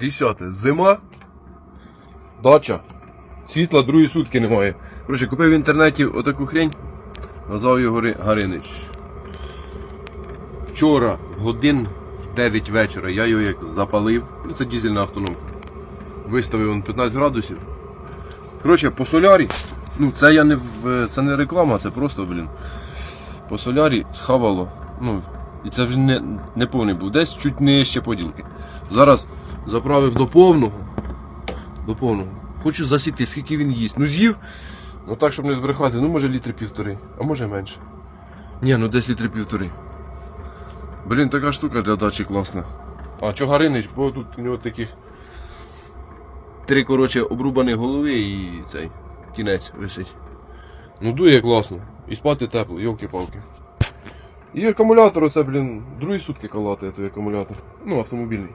10 зима. Дача. Світла другі сутки немає. Коротше, купив в інтернеті отаку хрень. Назвав його Гаринич. Вчора в годин в 9 вечора я його як запалив. Ну, це дізельна автономка. Виставив он 15 градусів. Коротше, по солярі. Ну, це я не в- це не реклама, це просто, блін. По солярі схавало. Ну, і це вже не, не повний був. Десь чуть нижче поділки. Зараз заправив до повного. До повного. Хочу засікти, скільки він їсть. Ну з'їв. Ну так, щоб не збрехати, ну може літри півтори, а може менше. Ні, ну десь літри півтори. Блін, така штука для дачі класна. А чого Гаринич, бо тут у нього таких три коротше обрубані голови і цей кінець висить. Ну дує класно. І спати тепло, йолки-палки. І акумулятор оце, блін, другі сутки калатає той акумулятор. Ну, автомобільний.